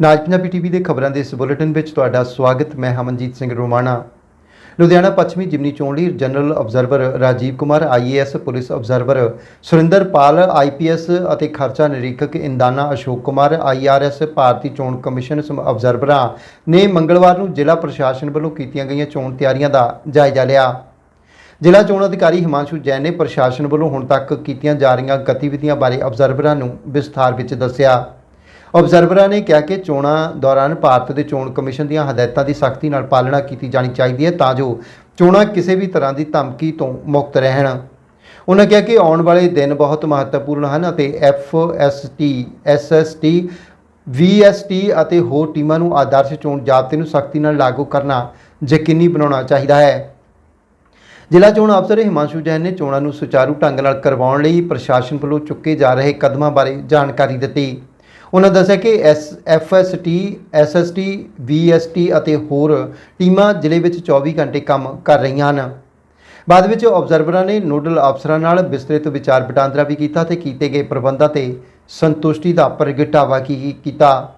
ਨਾਜ Punjabi TV ਦੇ ਖਬਰਾਂ ਦੇ ਇਸ ਬੁਲੇਟਿਨ ਵਿੱਚ ਤੁਹਾਡਾ ਸਵਾਗਤ, ਮੈਂ ਹਮਨਜੀਤ ਸਿੰਘ ਰੋਮਾਣਾ। ਲੁਧਿਆਣਾ ਪੱਛਮੀ ਜਿਮਨੀ ਚੋਣ ਲਈ general observer Rajiv Kumar IAS police observer Surinder Pal IPS ਅਤੇ ਖਰਚਾ ਨਿਰੀਖਕ ਇੰਦਾਨਾ ਅਸ਼ੋਕ ਕੁਮਾਰ ਆਈਆਰਐਸ ਭਾਰਤੀ ਚੋਣ ਕਮਿਸ਼ਨ ਸਮ ਆਬਜ਼ਰਵਰਾਂ ਨੇ ਮੰਗਲਵਾਰ ਨੂੰ ਜ਼ਿਲ੍ਹਾ ਪ੍ਰਸ਼ਾਸਨ ਵੱਲੋਂ ਕੀਤੀਆਂ ਗਈਆਂ ਚੋਣ ਤਿਆਰੀਆਂ ਦਾ ਜਾਇਜ਼ਾ ਲਿਆ। ਜ਼ਿਲ੍ਹਾ ਚੋਣ ਅਧਿਕਾਰੀ ਹਿਮਾਂਸ਼ੂ ਜੈਨ ਨੇ ਪ੍ਰਸ਼ਾਸਨ ਵੱਲੋਂ ਹੁਣ ਤੱਕ ਕੀਤੀਆਂ ਜਾ ਰਹੀਆਂ ਗਤੀਵਿਧੀਆਂ ਬਾਰੇ ਅਬਜ਼ਰਵਰਾਂ ਨੂੰ ਵਿਸਥਾਰ ਵਿੱਚ ਦੱਸਿਆ। ਅਬਜ਼ਰਵਰਾਂ ਨੇ ਕਿਹਾ ਕਿ ਚੋਣਾਂ ਦੌਰਾਨ ਭਾਰਤ ਦੇ ਚੋਣ ਕਮਿਸ਼ਨ ਦੀਆਂ ਹਦਾਇਤਾਂ ਦੀ ਸਖਤੀ ਨਾਲ ਪਾਲਣਾ ਕੀਤੀ ਜਾਣੀ ਚਾਹੀਦੀ ਹੈ ਤਾਂ ਜੋ ਚੋਣਾਂ ਕਿਸੇ ਵੀ ਤਰ੍ਹਾਂ ਦੀ ਧਮਕੀ ਤੋਂ ਮੁਕਤ ਰਹਿਣ। ਉਹਨਾਂ ਕਿਹਾ ਕਿ ਆਉਣ ਵਾਲੇ ਦਿਨ ਬਹੁਤ ਮਹੱਤਵਪੂਰਨ ਹਨ ਅਤੇ ਐਫਐਸਟੀ ਐਸਐਸਟੀ ਵੀਐਸਟੀ ਅਤੇ ਹੋਰ ਟੀਮਾਂ ਨੂੰ ਆਦਰਸ਼ ਚੋਣ ਜ਼ਾਬਤੇ ਨੂੰ ਸਖਤੀ ਨਾਲ ਲਾਗੂ ਕਰਨਾ ਯਕੀਨੀ ਬਣਾਉਣਾ ਚਾਹੀਦਾ ਹੈ। ਜ਼ਿਲ੍ਹਾ ਚੋਣ ਅਫਸਰ ਹਿਮਾਂਸ਼ੂ ਜੈਨ ਨੇ ਚੋਣਾਂ ਨੂੰ ਸੁਚਾਰੂ ਢੰਗ ਨਾਲ ਕਰਵਾਉਣ ਲਈ ਪ੍ਰਸ਼ਾਸਨ ਵੱਲੋਂ ਚੁੱਕੇ ਜਾ ਰਹੇ ਕਦਮਾਂ ਬਾਰੇ ਜਾਣਕਾਰੀ ਦਿੱਤੀ। ਉਹਨਾਂ ਦੱਸਿਆ ਕਿ ਐਸ, ਐਫਐਸਟੀ, ਐਸਐਸਟੀ, ਵੀਐਸਟੀ ਅਤੇ ਹੋਰ ਟੀਮਾਂ ਜ਼ਿਲ੍ਹੇ ਵਿੱਚ 24 ਘੰਟੇ ਕੰਮ ਕਰ ਰਹੀਆਂ ਹਨ। ਬਾਅਦ ਵਿੱਚ ਆਬਜ਼ਰਵਰਾਂ ਨੇ ਨੋਡਲ ਅਫਸਰਾਂ ਨਾਲ ਵਿਸਤ੍ਰਿਤ ਵਿਚਾਰ ਵਟਾਂਦਰਾ ਵੀ ਕੀਤਾ ਤੇ ਕੀਤੇ ਗਏ ਪ੍ਰਬੰਧਾਂ ਤੇ ਸੰਤੁਸ਼ਟੀ ਦਾ ਪ੍ਰਗਟਾਵਾ ਕੀ, ਕੀਤਾ।